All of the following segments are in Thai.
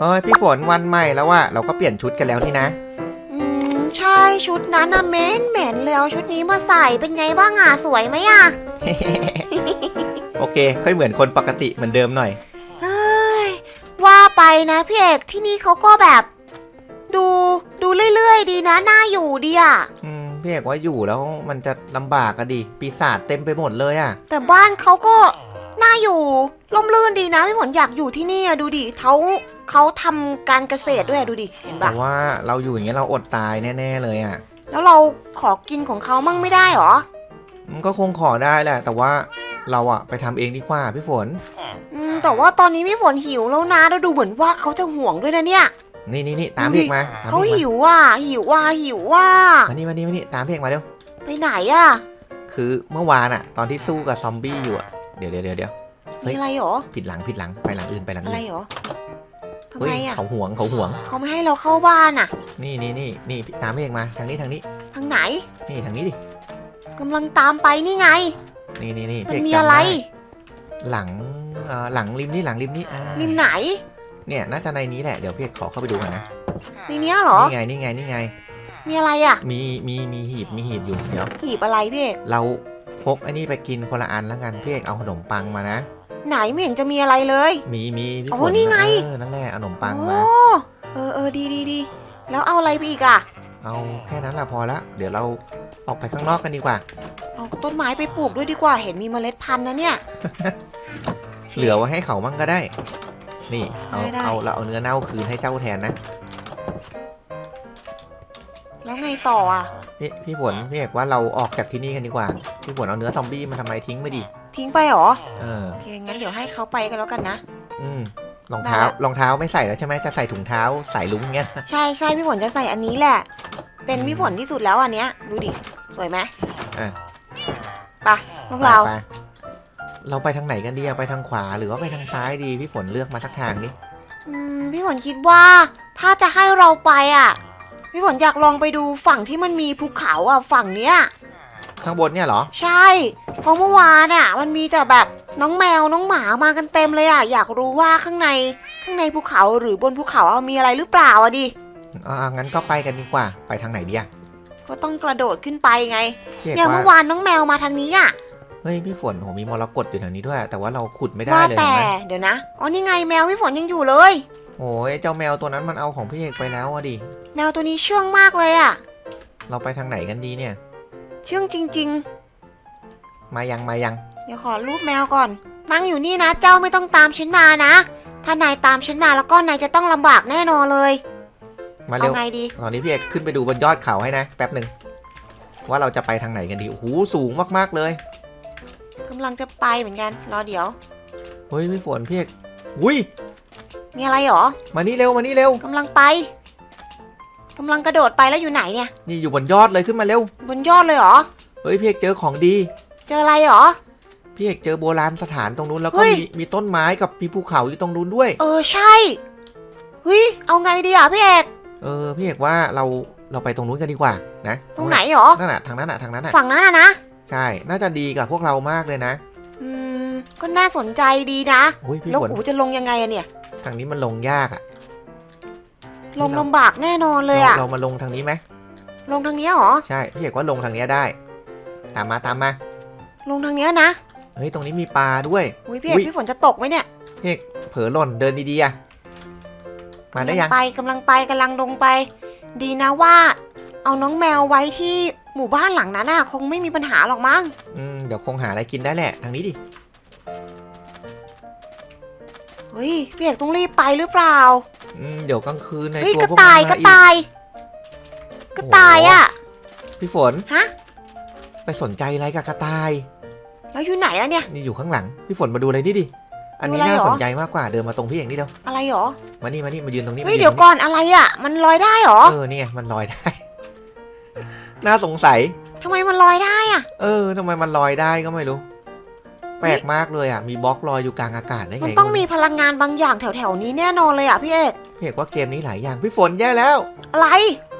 เฮ้ยพี่ฝนวันใหม่แล้วว่ะเราก็เปลี่ยนชุดกันแล้วนี่นะ อืมใช่ชุดนั้นน่ะเหม็นเหม็นเลยเอาชุดนี้มาใส่เป็นไงบ้างอะสวยไหมอะโอเค ค่อยเหมือนคนปกติเหมือนเดิมหน่อย เฮ้ยว่าไปนะพี่เอกที่นี่เขาก็แบบ ดูดูเรื่อยๆ ดีนะน่าอยู่ดีอะอืมพี่เอกว่าอยู่แล้วมันจะลำบากอะดิปีศาจเต็มไปหมดเลยอะแต่บ้านเขาก็ น่าอยู่ร่มรื่นดีนะพี่ฝนอยากอยู่ที่นี่อะดูดิเขาเขาทำการเกษตรด้วยอะดูดิเห็นแต่ปะว่าเราอยู่อย่างเงี้ยเราอดตายแน่ๆเลยอะแล้วเราขอกินของเขามั่งไม่ได้หรอมันก็คงขอได้แหละ แต่ว่าเราอะไปทำเองดีกว่าพี่ฝน อืมแต่ว่าตอนนี้พี่ฝนหิวแล้วนะแล้วดูเหมือนว่าเขาจะห่วงด้วยนะเนี่ย นี่นี่นี่ตามดูดิ พี่เอกมาตามเขาพี่เอกหิวว่ะหิวว่ะหิวว่ะมามานี่มานี่มานี่ตามพี่เอกมาเร็ว ไปไหนอะคือเมื่อวานอะตอนที่สู้กับซอมบี้อยู่อะเดี๋ยวเดี๋ยวเดี๋ยวเดี๋ยวเฮ้ มียอะไรหรอ ผิดหลังผิดหลังไปหลังอื่นไปหลังอะไรอื่นหรอทำเฮ้ไมยอะเขาห่วงเขาห่วง เขาไม่ให้เราเข้าบ้านอะนี่นี่นี่นี่ตามพี่เอกมาทางนี้ทางนี้ทางไหนนี่ทางนี้ดิกำลังตามไปนี่ไง นี่นี่นี่มันพี่เกมีจำอะไรด้หลังเอ่อหลังริมนี่หลังริมนี่อ่าริมไหนเนี่ยน่าจะในนี้แหละเดี๋ยวพี่เอกขอเข้าไปดูกันนะในเนี้ยเหรอ นี่ไงนี่ไงนี่ไง มีอะไรอะมีมีมีหีบมีหีบอยู่เดี๋ยว หีบอะไรพี่เอกเราพกไอ้นี่ไปกินคนละอันแล้วกันพี่เอกเอาขนมปังมานะ ไหนไม่เห็นจะมีอะไรเลย มีมีพี่อ๋อฝนี่ไง เออนั่นแหละเอาขนมปังโอ้มาเออเออดีดีดีแล้วเอาอะไรไปอีกอะเอาแค่นั้นแหละพอละ เดี๋ยวเราออกไปข้างนอกกันดีกว่า เอาต้นไม้ไปปลูกด้วยดีกว่าเห็นมีเมล็ดพันธุ์นะเนี่ย เหลือไว้ให้เขามั่งก็ได้ นี่ เอาได้ได้ เอาเราเอาเนื้อเน่าคืนให้เจ้าแทนนะแล้วไงต่ออะ พี่พี่ฝนพี่เอกว่าเราออกจากที่นี่กันดีกว่า พี่ฝนเอาเนื้อซอมบี้มาทำไมทิ้งไม่ดี ทิ้งไปเหรอเออโอเคงั้นเดี๋ยวให้เขาไปกันแล้วกันนะ อืมรองเท้าได้ละ รองเท้าไม่ใส่แล้วใช่ไหมจะใส่ถุงเท้าใส่ลุงเงี้ย ใช่ใช่พี่ฝนจะใส่อันนี้แหละ เป็นพี่ฝนที่สุดแล้วอันเนี้ยดูดิสวยไหมอะ ไปพวกเราไปเราไปทางไหนกันดีอะไปทางขวาหรือว่าไปทางซ้ายดีพี่ฝนเลือกมาสักทางดิอืมพี่ฝนคิดว่า ถ้าจะให้เราไปอะ พี่ฝนอยากลองไปดูฝั่งที่มันมีภูเขาอะฝั่งเนี้ย ข้างบนเนี่ยเหรอ ใช่เพราะเมื่อวานอะ มันมีแต่แบบน้องแมวน้องหมามากันเต็มเลยอะ อยากรู้ว่าข้างในข้างในภูเขาหรือบนภูเขาอะมีอะไรหรือเปล่าอะดิอ่างั้นก็ไปกันดีกว่า ไปทางไหนดีอะก็ต้องกระโดดขึ้นไปไงพี่เอกเนี่ยเมื่อว่าวานน้องแมวมาทางนี้อะเฮ้ยพี่ฝนโหมีมรกตอยู่แถวนี้ด้วย แต่ว่าเราขุดไม่ได้ว่าเลยแต่เห็นไหมเดี๋ยวนะอ๋อนี่ไงแมวพี่ฝนยังอยู่เลยโอ้ยเจ้าแมวตัวนั้นมันเอาของพี่เอกไปแล้วอะดิแมวตัวนี้เชื่องมากเลยอะเราไปทางไหนกันดีเนี่ย เชื่องจริง มายังมายัง ๆ เดี๋ยวขอรูปแมวก่อน นั่งอยู่นี่นะ เจ้าไม่ต้องตามฉันมานะ ถ้านายตามฉันมาแล้วก็นายจะต้องลำบากแน่นอนเลย มาเอาเร็วไงดี ตอนนี้พี่เอกขึ้นไปดูบนยอดเขาให้นะ แป๊บหนึ่ง ว่าเราจะไปทางไหนกันดีโอ้โหสูงมากๆเลย กำลังจะไปเหมือนกัน รอเดี๋ยว เฮ้ยพี่ฝนพี่เอกอุ้ย มีอะไรหรอ มานี่เร็วมานี่เร็ว กำลังไป กำลังกระโดดไปแล้วอยู่ไหนเนี่ย นี่อยู่บนยอดเลยขึ้นมาเร็ว บนยอดเลยเหรอ เฮ้ยพี่เอกเจอของดี เจออะไรหรอ พี่เอกเจอโบราณสถานตรงนู้นแล้วเฮ้ก็ยมีมีต้นไม้กับมีภูเขาอยู่ตรงนู้นด้วย เออใช่เฮ้ยเอาไงดีอะพี่เอกเออพี่เอกว่าเราเราไปตรงนู้นกันดีกว่านะตรงไหนหรอ นั่นน่ะทางนั้นน่ะทางนั้นน่ะฝั่งนั้นอะนะ ใช่ น่าจะดีกับพวกเรามากเลยนะอืม ก็น่าสนใจดีนะอุ้ยพี่แล้วฝนอูจะลงยังไงอะเนี่ย ทางนี้มันลงยากอะ ลงลำบากแน่นอนเลยอะเราเรามาลงทางนี้ไหมลงทางเนี้ยเหรอ ใช่พี่เอกว่าลงทางเนี้ยได้ ตามมาตามมา ลงทางเนี้ยนะ เฮ้ยตรงนี้มีปลาด้วย อุ้ยพี่เอกอุ๊ยพี่ฝนจะตกไหมเนี่ย พี่เอกเผลอหล่นเดินดีๆอะมาได้ยังกำลัไปกำลังไปกำลังลงไป ดีนะว่า เอาน้องแมวไว้ที่หมู่บ้านหลังนั้นน่ะ คงไม่มีปัญหาหรอกมั้ง อืมเดี๋ยวคงหาอะไรกินได้แหละทางนี้ดิ เฮ้ยพี่เอกต้องรีบไปหรือเปล่า อืมเดี๋ยวกลางคืนในเฮ้ยตัวกระพวกต่ายมันกมาระอีกต่ายกระต่ายอะพี่ฝนฮะไปสนใจอะไรกับกระต่ายแล้วอยู่ไหนอะเนี่ย นี่อยู่ข้างหลัง พี่ฝนมาดูอะไรนี่ดิ อันนี้ดูอะไรน่าหรอ สนใจมากกว่าเดินมาตรงพี่เอกนี่เดียวอะไรหรอมานี่มานี่มายืนตรงนี้เฮ้ยมาเดี๋ยวตรงก่อนอะไรอะมันลอยได้หรอเออเนี่ยมันลอยได้ น่าสงสัย ทำไมมันลอยได้อะเออทำไมมันลอยได้ก็ไม่รู้ แปลกมากเลยอะ มีบล็อกลอยอยู่กลางอากาศได้ไงมันต้องมีพลังงานบางอย่างแถวๆนี้แน่นอนเลยอะพี่เอก พี่เอกว่าเกมนี้หลายอย่างพี่ฝนแย่แล้ว อะไร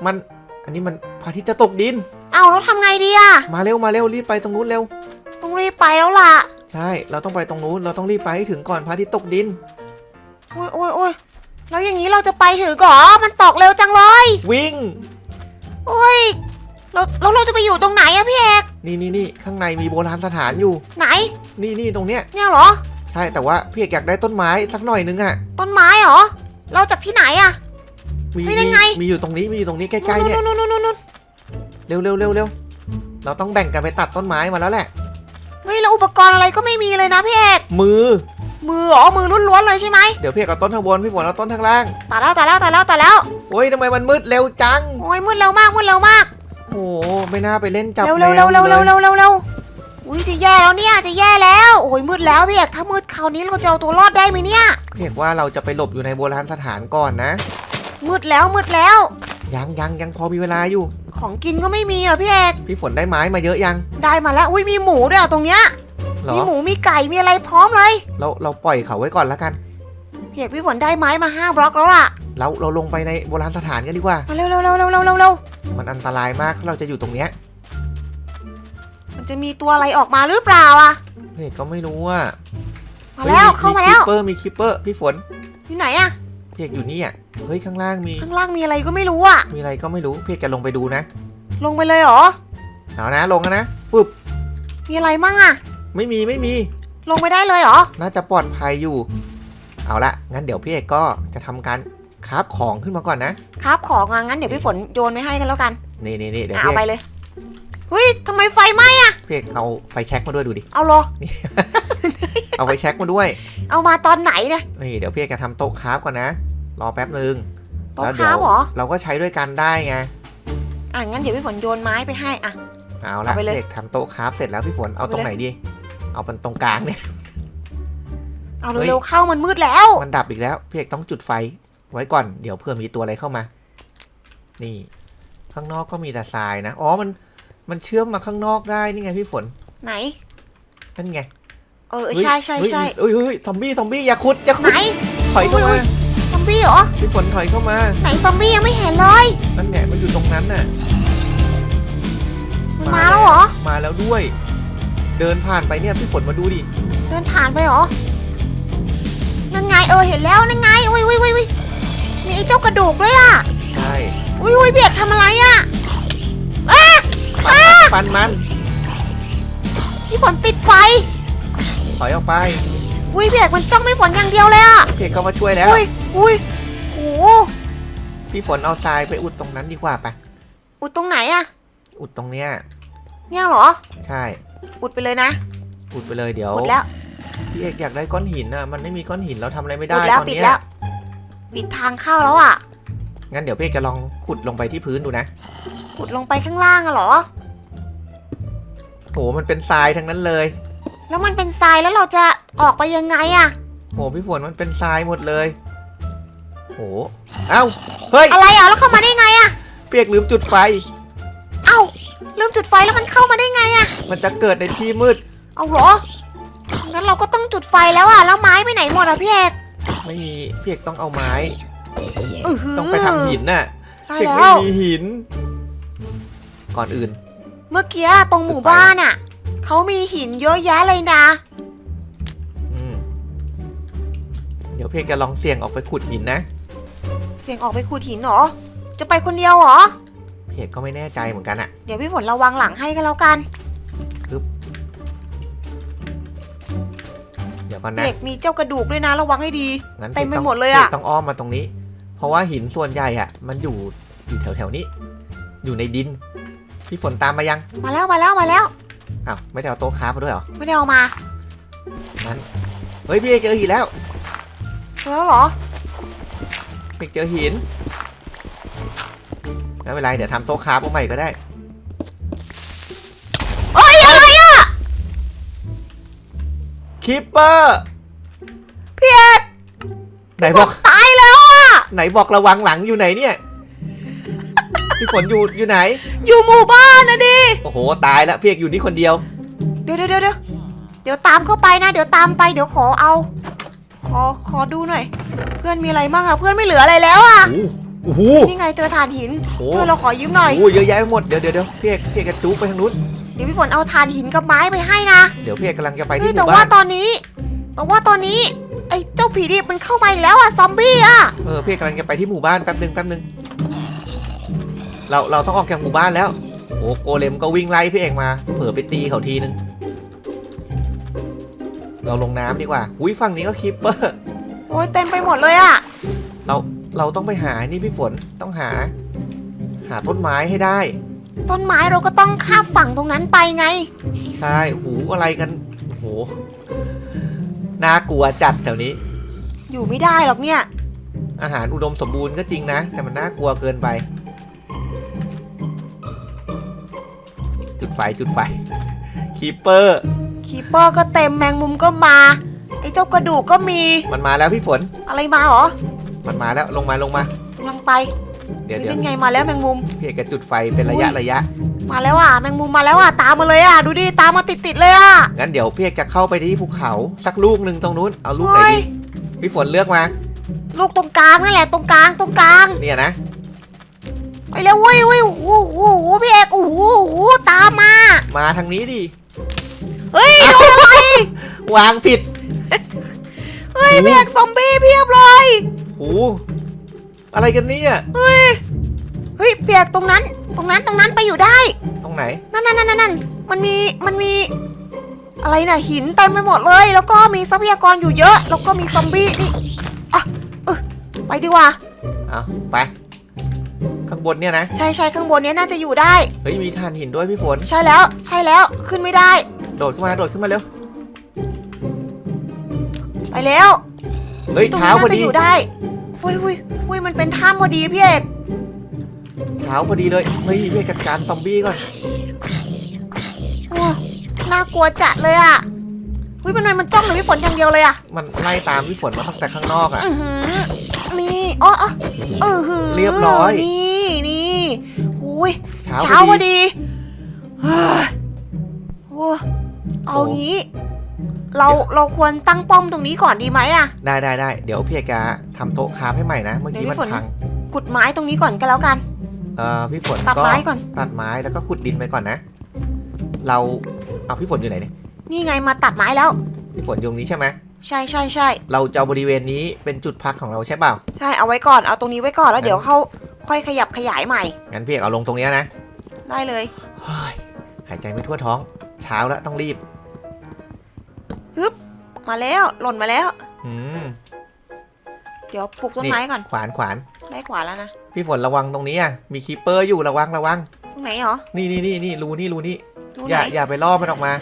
มันอันนี้มันพระอาทิตย์จะตกดิน เอาแล้วทำไงดีอะมาเร็วมาเร็วรีบไปตรงนู้นเร็ว ต้องรีบไปแล้วล่ะใช่ เราต้องไปตรงนู้นเราต้องรีบไปให้ถึงก่อนพระอาทิตย์ตกดิน โอ้ยโอ้ยโอ้ยแล้วอย่างนี้เราจะไปถือก่อมันตอกเร็วจังเลยวิ่งเฮ้ยเราแล้วเราจะไปอยู่ตรงไหนอะพี่เอกนี่นี่นี่ข้างในมีโบราณสถานอยู่ ไหน นี่นี่ตรงเนี้ย เนี่ยเหรอ ใช่แต่ว่าพี่เอกอยากได้ต้นไม้สักหน่อยนึงอะต้นไม้เหรอ เราจากที่ไหนอะมีเฮ้ยนั่นไงมีมีอยู่ตรงนี้มีอยู่ตรงนี้ใกล้ๆเนี่ยนู่นนู่นนู่นนู่นนู่นเร็วเร็วเร็วเร็วเราต้องแบ่งกันไปตัดต้นไม้มาแล้วแหละเฮ้ยแล้วอุปกรณ์อะไรก็ไม่มีเลยนะพี่เอกมือ มือเหรอมือล้วนๆเลยใช่ไหมเดี๋ยวพี่เอกเอาต้นข้างบนพี่ฝนเอาต้นข้างล่างตัดแล้วตัดแล้วตัดแล้วตัดแล้วโอ้ยทำไมมันมืดเร็วจังโอ้ยมืดเร็วมากมืดเร็วมากโอ้โหไม่น่าไปเล่นจับเร็วแมเร็วเร็วเร็วลเร็วยเร็วเร็วเร็วอุ้ยจะแย่แล้วเนี่ยจะแย่แล้วโอ้ยมืดแล้วพี่เอกถ้ามืดคราวนี้เราจะเอาตัวรอดได้ไหมเนี่ย พี่เอกว่าเราจะไปหลบอยู่ในโบราณสถานก่อนนะ มืดแล้วมืดแล้ว ยังยังยังพอมีเวลาอยู่ ของกินก็ไม่มีอะพี่เอกพี่ฝนได้ไม้มาเยอะยัง ได้มาแล้วอุ้ยมีหมูด้วยอะตรงเนี้ยเหรอมีหมูมีไก่มีอะไรพร้อมเลย เราเราปล่อยเขาไว้ก่อนแล้วกันพี่เอกพี่ฝนได้ไม้มาห้าบล็อกแล้วล่ะ เราเราลงไปในโบราณสถานกันดีกว่ามาเร็วเร็วเร็วเร็วเร็วเร็วเร็วมันอันตรายมากถ้าเราจะอยู่ตรงเนี้ยมันจะมีตัวอะไรออกมาหรือเปล่าอะพี่เอกก็ไม่รู้ว่า มาแล้วเข้ามาแล้วคิปเปอร์มีคิปเปอร์พี่ฝนอยู่ไหนอะพี่เอกอยู่นี่อะเฮ้ยข้างล่างมี ข้างล่างมีอะไรก็ไม่รู้อะมีอะไรก็ไม่รู้พี่เอกจะลงไปดูนะลงไปเลยเหรอเอานะลงนะปุ๊บมีอะไรมั่งอะไม่มีไม่มี ลงไปได้เลยเหรอน่าจะปลอดภัยอยู่ เอาละงั้นเดี๋ยวพี่เอกก็จะทำการคราฟของขึ้นมาก่อนนะครับ ของอะงั้นเดี๋ยวพี่ฝนโยนไปให้กันแล้วกันนี่นี่นี่เดี๋ยวอะพี่เอาเอไปกเลยเฮ้ยทำไมไฟไหม้อะพี่เอกเอาไฟแช็กมาด้วยดูดิเอาเหรอ เอาไฟแช็กมาด้วย เอามาตอนไหนเนี่ยนี่เดี๋ยวพี่เอกจะทำโต๊ะคราฟก่อนนะ รอแป๊บหนึ่งโต๊ะแล้วคเดี๋ยวราฟเหรอเราก็ใช้ด้วยกันได้ไงอะงั้นเดี๋ยวพี่ฝนโยนไม้ไปให้อะเอาละเอาไปเลยพี่เอกทำโต๊ะคราฟเสร็จแล้วพี่ฝนเอาเอาไปตรงเลยไหนดี เอาเป็นตรงกลางเนี่ยเอาเฮ้ยเร็วๆเข้ามันมืดแล้ว มันดับอีกแล้วพี่เอกต้องจุดไฟไว้ก่อนเดี๋ยวเผื่อมีตัวอะไรเข้ามา นี่ ข้างนอกก็มีแต่ทรายนะอ๋อมันมันเชื่อมมาข้างนอกได้นี่ไงพี่ฝน ไหนนั่นไง เออเฮ้ยใช่ใช่เฮ้ยใช่เฮ้ยเฮ้ยซอมบี้ซอมบี้อย่าขุดอย่าขุไหนดถอยเข้าอุ้มายซอมบี้เหรอพี่ฝนถอยเข้ามา ไหนซอมบี้ยังไม่เห็นเลยนั่นไงมันอยู่ตรงนั้นน่ะมันมาแล้วเหรอมาแล้วด้วย เดินผ่านไปเนี่ยพี่ฝนมาดูดิเดินผ่านไปเหรอนั่นไงเออเห็นแล้วนั่นไงอุ้ยอุ้ยอุ้ยอุ้ยมีไอ้เจ้ากระดูกด้วยอะใช่อุ้ยอุ้ยเบียกทำอะไรอะฟันฟันมันพี่ฝนติดไฟ ถอยออกไปอุ้ยเบียกมันจ้องไม่ฝนอย่างเดียวเลยอะพี่เอกเข้ามาช่วยแล้วอุ้ยอุ้ยโหพี่ฝนเอาทรายไปอุดตรงนั้นดีกว่าปะอุดตรงไหนอะอุดตรงเนี้ยเนี่ยเหรอ ใช่ อุดไปเลยนะอุดไปเลยเดี๋ยวอุดแล้วพี่เอกอยากได้ก้อนหินน่ะมันไม่มีก้อนหินเราทำอะไรไม่อุได้ดแล้วตอนปิดเนี้ยแล้วปิดทางเข้าแล้วอะ งั้นเดี๋ยวพี่เอกจะลองขุดลงไปที่พื้นดูนะอุดลงไปข้างล่างอะเหรอโหมันเป็นทรายทั้งนั้นเลย แล้วมันเป็นทรายแล้วเราจะออกไปยังไงอะโหพี่ฝนมันเป็นทรายหมดเลยโหเอ้าเฮ้ยอะไรอะแล้วเข้ามาได้ไงอะพี่เอกลืมจุดไฟ เอ้าลืมจุดไฟแล้วมันเข้ามาได้ไงอะมันจะเกิดในที่มืด เอาเหรองั้นเราก็ต้องจุดไฟแล้วอะแล้วไม้ไปไหนหมดอะพี่เอกไม่มีพี่เอกต้องเอาไม้ อือหือต้องไปทำหินน่ะได้พี่เอกแล้ไม่วมีหิน ก่อนอื่น เมื่อกี้ตรงหมู่บ้านอะ เขามีหินเยอะแยะเลยนะ อืมเดี๋ยวพี่เอกจะลองเสี่ยงออกไปขุดหินนะ เสียงออกไปขุดหินเหรอ จะไปคนเดียวเหรอพี่เอกก็ไม่แน่ใจเหมือนกันอะเดี๋ยวพี่ฝนระวังหลังให้กันแล้วกันเดี๋ยวก่อนพี่นะเอกมีเจ้ากระดูกด้วยนะระวังให้ดี งั้นเต็มไปพี่อกหมดเลยพี่อะกต้องอ้อมมาตรงนี้ เพราะว่าหินส่วนใหญ่อะมันอยู่อยู่แถวแถวๆนี้ อยู่ในดิน พี่ฝนตามมายัง มาแล้วมาแล้วมาแล้ว อ้าวไม่ได้เอาโต๊ะค้ามาด้วยเหรอไม่ได้เอามางั้นเฮ้ยพี่เอกเจอหินแล้วเจอแล้วเหรอพี่เอกเจอหินไม่เป็นไรเดี๋ยวทำโต๊ะค้ามาใหม่ก็ได้เอ้ยอะไรอะคิปเปอร์พี่เอกไหนบอกตายแล้วอะไหนบอกระวังหลังอยู่ไหนเนี่ยพี่ฝนอยู่อยู่ไหน อยู่หมู่บ้านนะดิ โอ้โห ตายแล้วพี่เอกอยู่นี่คนเดียว เดี๋ยวเดี๋ยวเดี๋ยวเดี๋ยวเดี๋ยวตามเข้าไปนะ เดี๋ยวตามไปเดี๋ยวขอเอา ขอขอดูหน่อย เพื่อนมีอะไรบ้างอะเพื่อนไม่เหลืออะไรแล้วอะโอ้โห นี่ไงเจอถ่านหิน โอ้โหเพื่อนเราขอยืมหน่อย โอ้โหเยอะแยะไปหมด เดี๋ยวเดี๋ยวเดี๋ยวพี่เอกพี่เอกกระจุกไปทางนู้น เดี๋ยวพี่ฝนเอาถ่านหินกับไม้ไปให้นะเดี๋ยวพี่เอกกำลังจะไปเฮ้ที่ยหแต่มู่ว่าบ้าน ตอนนี้ แต่ว่าตอนนี้ไอ้เจ้าผีดิบมันเข้ามาอีกแล้วอะซอมบี้อะเออพี่เอกกำลังจะไปที่หมู่บ้านแป๊บหนึ่งแป๊บหนึ่งเราเราต้องออกจากหมู่บ้านแล้ว โอ้โกเลมก็วิ่งไล่พี่เอกมา เผลอไปตีเขาทีนึง เราลงน้ำดีกว่า อุ้ยฝั่งนี้ก็คิปเปอร์ โอ้ยเต็มไปหมดเลยอะเรา เราต้องไปหานี่พี่ฝน ต้องหา หาต้นไม้ให้ได้ ต้นไม้เราก็ต้องข้ามฝั่งตรงนั้นไปไง ใช่ หูอะไรกันโอ้โห น่ากลัวจัดแถวนี้ อยู่ไม่ได้หรอกเนี่ย อาหารอุดมสมบูรณ์ก็จริงนะ แต่มันน่ากลัวเกินไป จุดไฟจุดไฟคีเปอร์คีเปอร์ก็เต็มแมงมุมก็มาไอ้เจ้ากระดูกก็มีมันมาแล้วพี่ฝนอะไรมาเหรอมันมาแล้วลงมาลงมากำลังไปเดี๋ยวเฮ้ยเดี๋ยวนั่นไงมาแล้วแมงมุมพี่เอกจะจุดไฟเป็นระยะอุ๊ยระยะ มาแล้วอะแมงมุมมาแล้วอะตามมาเลยอะดูดิตามมาติดติดๆเลยอะงั้นเดี๋ยวพี่เอกจะเข้าไปที่ภูเขาสักลูกหนึ่งตรงนู้นเอาลูกไหนเฮ้ยดีพี่ฝนเลือกมา ลูกตรงกลางนั่นแหละตรงกลางตรงกลางเนี่ยนะ ไปแล้วเว้ยเว้ยโอ้โหโอ้โหพี่เอกโอ้โหโอ้โหตามมา มาทางนี้ดิ เฮ้ยโดนอะไรวางผิด เฮ้ยโอ้โหพี่เอกซอมบี้เพียบเลยหูอะไรกันเนี่ยเฮ้ยเฮ้ยพี่เอกตรงนั้น ตรงนั้นตรงนั้นไปอยู่ได้ ตรงไหน นั่นนั่นนั่นนั่นมันมีมันมี อะไรน่ะหินเต็มไปหมดเลย แล้วก็มีทรัพยากรอยู่เยอะ แล้วก็มีซอมบี้นี่อะเออไปดีกว่าเอาไป ข้างบนเนี่ยนะ ใช่ใช่ข้างบนเนี้ยน่าจะอยู่ได้ เฮ้ยมีถ่านหินด้วยพี่ฝน ใช่แล้ว ใช่แล้วขึ้นไม่ได้ โดดขึ้นมาโดดขึ้นมาเร็ว ไปแล้วเฮ้ยตรงเช้านี้พอน่าจะดีอยู่ได้อุ้ยอุ้ยอุ้ยมันเป็นถ้ำพอดีพี่เอกเช้าพอดีเลย เฮ้ยพี่จัดการซอมบี้ก่อน โอ้น่ากลัวจัดเลยอะอุ้ยมันมันจ้องหนูพี่ฝนอย่างเดียวเลยอะมันไล่ตามพี่ฝนมาตั้งแต่ข้างนอกอะ อือหือนี่อ๋ออ๋อเออหือเรียบร้อย นี่นี่ อุ้ยเช้าเช้าพพออดีดีเฮ้ยโอ้เอาโอ้งี้ เราเราควรตั้งป้อมตรงนี้ก่อนดีไหมอะได้ได้ได้เดี๋ยวพี่เอกจะทำโต๊ะคราฟให้ใหม่นะ เมื่อกี้เดี๋ยวมันพี่ฝนพังขุดไม้ตรงนี้ก่อนก็แล้วกัน เอ่อพี่ฝนตัดก็ไม้ก่อน ตัดไม้แล้วก็ขุดดินไปก่อนนะ เราเอาพี่ฝนอยู่ไหนเนี่ย นี่ไงมาตัดไม้แล้ว พี่ฝนอยู่ตรงนี้ใช่ไหมใช่ใช่ใช่เราจะเอาบริเวณนี้เป็นจุดพักของเราใช่เปล่า ใช่เอาไว้ก่อนเอาตรงนี้ไว้ก่อนแล้วเดี๋ยวเขา ค่อยขยับขยายใหม่ งั้นพี่เอกเอาลงตรงเนี้ยนะได้เลยเฮ้ยหายใจไม่ทั่วท้อง เช้าแล้วต้องรีบมาแล้วหล่นมาแล้ว อืมเดี๋ยวปลูกต้นไม้ก่อนขวานขวานได้กว่าแล้วนะพี่ฝนระวังตรงนี้อะมีคีปเปอร์อยู่ระวังระวัง ตรงไหนเหรอนี่นี่นี่นี่รูนี่รูนี่ดูอไหนย่าอย่าไปล่อมันออกมา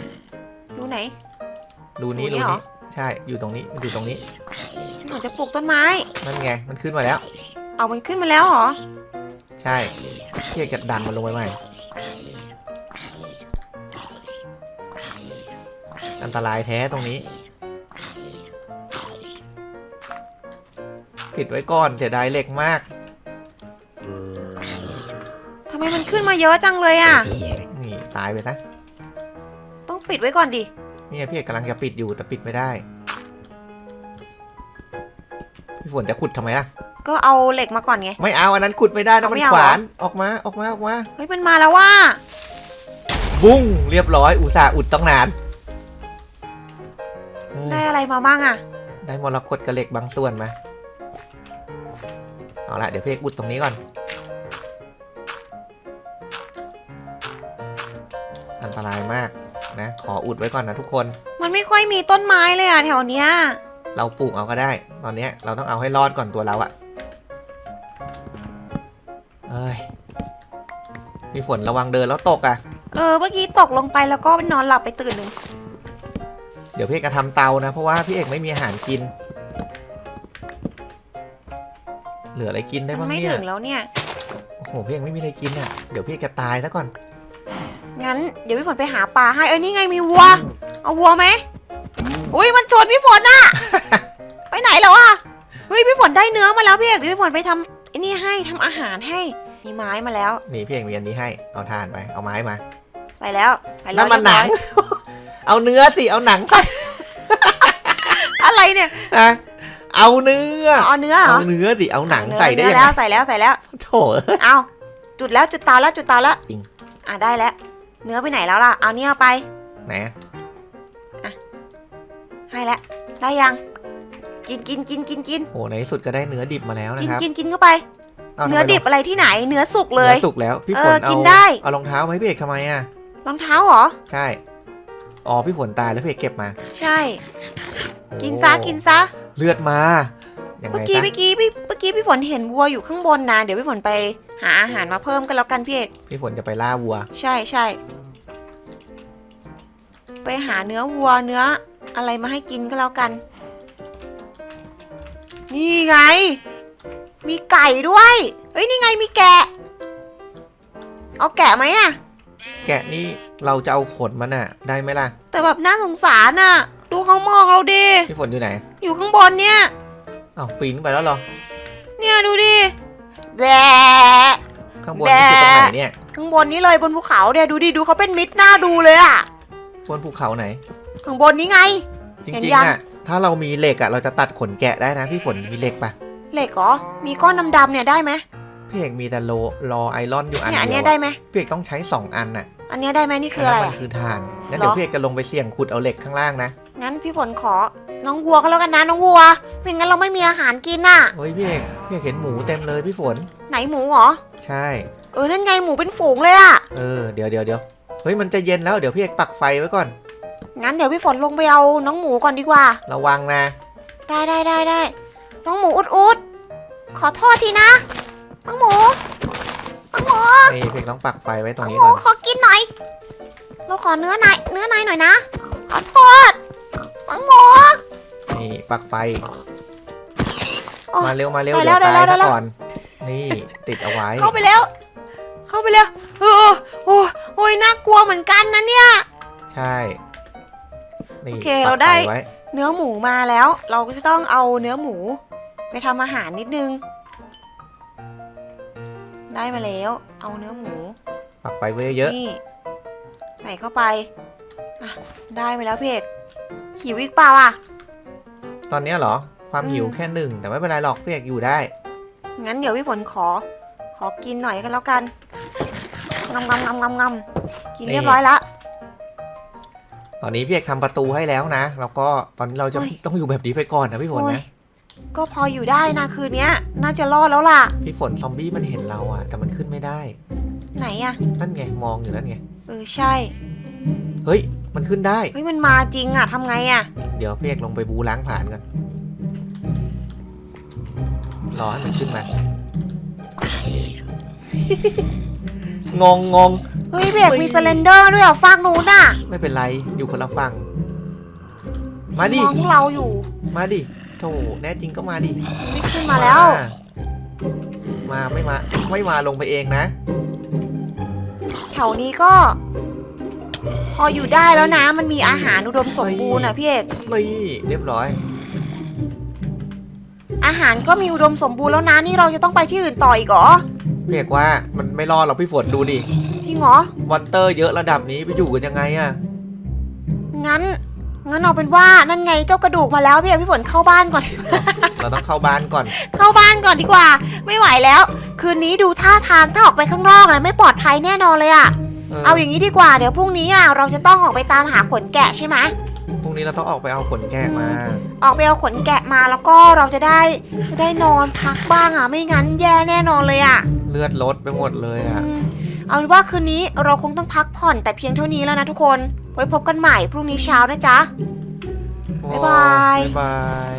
ดูไหน รูนี้รูรูนี้เหรอนี้ใช่อยู่ตรงนี้มันอยู่ตรงนี้พี่ฝนจะปลูกต้นไม้ นั่นไงมันขึ้นมาแล้ว เอามันขึ้นมาแล้วเหรอ ใช่พี่เอกจะดันมันลงไปใหม่อันตรายแท้ตรงนี้ ปิดไว้ก่อนเสียดายเหล็กมาก ทำไมมันขึ้นมาเยอะจังเลยอะ นี่ตายไปนะต้องปิดไว้ก่อนดิ เนี่ยพี่เอกกำลังจะปิดอยู่แต่ปิดไม่ได้พี่ฝนจะขุดทำไมล่ะ ก็เอาเหล็กมาก่อนไง ไม่เอาอันนั้นขุดไม่ได้นะเอามันไม่เอาขเหรอวานออกมาออกมาออกมา เฮ้ยมันมาแล้วว่าบุ้งเรียบร้อยอุตส่าห์อุดต้องนานเฮ้ยได้อะไรมาบ้างอะได้มรกตกับเหล็กบางส่วนมา เอาละเดี๋ยวพี่เอกอุดตรงนี้ก่อนอันตรายมากนะ ขออุดไว้ก่อนนะทุกคน มันไม่ค่อยมีต้นไม้เลยอะแถวเนี้ยเราปลูกเอาก็ได้ ตอนเนี้ยเราต้องเอาให้รอดก่อนตัวเราอะ พี่ฝนระวังเดินแล้วตกอะเออ เมื่อกี้ตกลงไปแล้วก็นอนหลับไปตื่นหนึ่งเดี๋ยวพี่เอกจะทำเตานะ เพราะว่าพี่เอกไม่มีอาหารกิน เหลืออะไรกินได้มับ้างนไม่เนี่ถึยงแล้วเนี่ย โอ้โหพี่เอกไม่มีอะไรกินอะเดี๋ยวพี่เอกจะตายซะก่อน งั้นเดี๋ยวพี่ฝนไปหาปลาให้ เอ้ยนี่ไงมีวัว เอาวัวไหมอุ้ยมันชนพี่ฝนน่ะ ไปไหนแล้วอะ เฮ้ยพี่ฝนได้เนื้อมาแล้วพี่เอกเดี๋ยวพี่ฝนไปทำไอ้นี่ให้ทำอาหารให้ มีไม้มาแล้ว นี่พี่เอกมีอันนี้ให้ เอาทานไป เอาไม้มา ใส่แล้วไปแล้นั่วนมันหนัง เรียบร้อยเอาเนื้อสิ เอาหนังใส่อะไรเนี่ยอะเอาเนื้อ เอาเนื้อเหรเอาอเนื้อสิ เอาหนังเนื้อใส่ได้เนื้ยัองไงแล้วใส่แล้วใส่แล้ว โถเอ้ย เอาจุดแล้วจุดเตาแล้วจุดเตาแล้วจริง อะได้แล้ว เนื้อไปไหนแล้วล่ะ เอาเนี่ยเอาไป ไหนอะให้แล้วได้ยัง กินกินกินกินกินโอ้ในที่สุดก็ได้เนื้อดิบมาแล้วกินะนครับ กินกินเข้าไปาทำไมเนื้อดิบอะไรที่ไหนเนื้อสุกเลยเนื้อสุกแล้วพี่เอฝอนเอากินได้ เอารองเท้ามาให้พี่เอกทำไมอะรองเท้าเหรอ ใช่อ๋อพี่ฝนตายแล้วพี่เอกเก็บมาใช่โอ้กินซะกินซะ เลือดมายังไงเมื่อกี้ซะเมื่อกี้พี่เมื่อกี้พี่ฝนเห็นวัวอยู่ข้างบนนะเดี๋ยวพี่ฝนไปหาอาหารมาเพิ่มกันแล้วกันพี่เอกพี่ฝนจะไปล่าวัว ใช่ใช่ไปหาเนื้อวัวเนื้ออะไรมาให้กินก็แล้วกัน นี่ไง มีไก่ด้วยเฮ้ยนี่ไงมีแกะ เอาแกะไหมอะแกะนี่เราจะเอาขนมันอะได้ไหมล่ะ แต่แบบน่าสงสารน่ะดูเขามองเราดิ พี่ฝนอยู่ไหนอยู่ข้างบนเนี่ยอ้าวปีนขึ้นไปแล้วเหรอ เนี่ยดูดิแบะข้างบนนี่คือตรงไหนเนี่ย ข้างบนนี้เลยบนภูเขาเนี่ยดูดิดูเขาเป็นมิตรน่าดูเลยอะบนภูเขาไหน ข้างบนนี้ไง จเห็นริงยัง ๆอะถ้าเรามีเหล็กอะเราจะตัดขนแกะได้นะ พี่ฝนมีเหล็กปะ เหล็กเหรอ มีก้อนดำๆเนี่ยได้ไหมพี่เอกมีแต่โลรอไอรอนอยู่อันเนี่ยอันเดีเนี้ยยวได้ไหมพี่เอกต้องใช้สองอันน่ะ อันเนี้ยได้ไหมนี่คืออะไรมัอะนคือทานงั้นเหรอเดี๋ยวพี่เอกจะลงไปเสี่ยงขุดเอาเหล็กข้างล่างนะงั้นพี่ฝนขอ น้องวัวก็แล้วกันนะน้องวัว ไม่งั้นเราไม่มีอาหารกินน่ะ เฮ้ยพี่เอกพี่เอกเห็นหมูเต็มเลยพี่ฝน ไหนหมูเหรอ ใช่ เออ นั่นไงหมูเป็นฝูงเลยอะเออเดี๋ยวเดี๋ยวเดี๋ยวเฮ้ยมันจะเย็นแล้วเดี๋ยวพี่เอกปักไฟไว้ก่อน งั้นเดี๋ยวพี่ฝนลงไปเอาน้องหมูก่อนดีกว่า ระวังนะ ได้ได้ได้ได้ น้องหมูอุดอุด ขอโทษทีนะน้องหมูน้องหมูนี่พี่เอกต้องปักไฟไว้ตรน้งองนี้หมูก่อนขอกินหน่อย เราขอเนื้อในเนื้อในหน่อยนะ ขอโทษน้องหมู นี่ปักไฟ โอ้มาเร็วมาเร็วได้เดี๋ยวแล้วตายได้แล้วซะก่อน นี่ติดเอาไว้เข้าไปแล้ว เข้าไปแล้วเออโอ้โอ้ยน่ากลัวเหมือนกันนะเนี่ย ใช่นี่โอเคปักเราได้ ฟไว้เนื้อหมูมาแล้ว เราก็จะต้องเอาเนื้อหมู ไปทำอาหารนิดนึง ได้มาแล้ว เอาเนื้อหมูปักไฟไว้เยอะนี่ใส่เข้าไปอะได้มาแล้วเพกหิวอีกเปล่าอะ ตอนเนี้ยเหรอ ความอืมหิวแค่หนึ่งแต่ไม่เป็นไรหรอกพี่เอกอยู่ได้ งั้นเดี๋ยวพี่ฝนขอ ขอกินหน่อยกันแล้วกันงำงำงำงำงำกินนี่ เรียบร้อยละ ตอนนี้พี่เอกทำประตูให้แล้วนะแล้วก็ตอนนี้เราจะโอ้ย ต้องอยู่แบบนี้ไปก่อนนะพี่ฝนโอ้ยนะ ก็พออยู่ได้นะคืนเนี้ย น่าจะรอดแล้วล่ะ พี่ฝนซอมบี้มันเห็นเราอะแต่มันขึ้นไม่ได้ ไหนอะนั่นไงมองอยู่นั่นไง เออใช่ เฮ้ย มันขึ้นได้ เฮ้ยมันมาจริงอะทำไงอะเดี๋ยวพี่เอกลงไปบูล้างผ่านกันรอให้มันขึ้นมา งงงงเฮ้ยพี่เอกเฮ้ยมีสเลนเดอร์ด้วยอะฟากนู้นอะไม่เป็นไร อยู่คนละฝั่ง มาดิมองพวกเราอยู่ มาดิ โถแน่จริงก็มาดินี่ขึ้นมาแล้ว มาไม่มาไม่มาลงไปเองนะ แถวนี้ก็ พออยู่ได้แล้วนะ มันมีอาหารอุดมสมบูรณ์อะพี่เอกนี่เรียบร้อย อาหารก็มีอุดมสมบูรณ์แล้วนะนี่เราจะต้องไปที่อื่นต่ออีกเหรอพี่เอกว่ามันไม่รอดหรอกพี่ฝนดูดิจริงเหรอมอนเตอร์เยอะระดับนี้ไปอยู่กันยังไงอะงั้น งั้นเอาเป็นว่านั่นไงเจ้ากระดูกมาแล้วพี่เอกพี่ฝนเข้าบ้านก่อน เราต้องเข้าบ้านก่อน เข้าบ้านก่อนดีกว่า ไม่ไหวแล้ว คืนนี้ดูท่าทางถ้าออกไปข้างนอกนะไม่ปลอดภัยแน่นอนเลยอะเอาอย่างนี้ดีกว่าเดี๋ยวพรุ่งนี้อะเราจะต้องออกไปตามหาขนแกะใช่ไหมพรุ่งนี้เราต้องออกไปเอาขนแกะมา ออกไปเอาขนแกะมาแล้วก็เราจะได้จะได้นอนพักบ้างอะไม่งั้นแย่แน่นอนเลยอะเลือดลดไปหมดเลยอะอืม เอาเป็นว่าคืนนี้เราคงต้องพักผ่อนแต่เพียงเท่านี้แล้วนะทุกคน ไว้พบกันใหม่พรุ่งนี้เช้านะจ๊ะ บ๊ายบาย บ๊ายบาย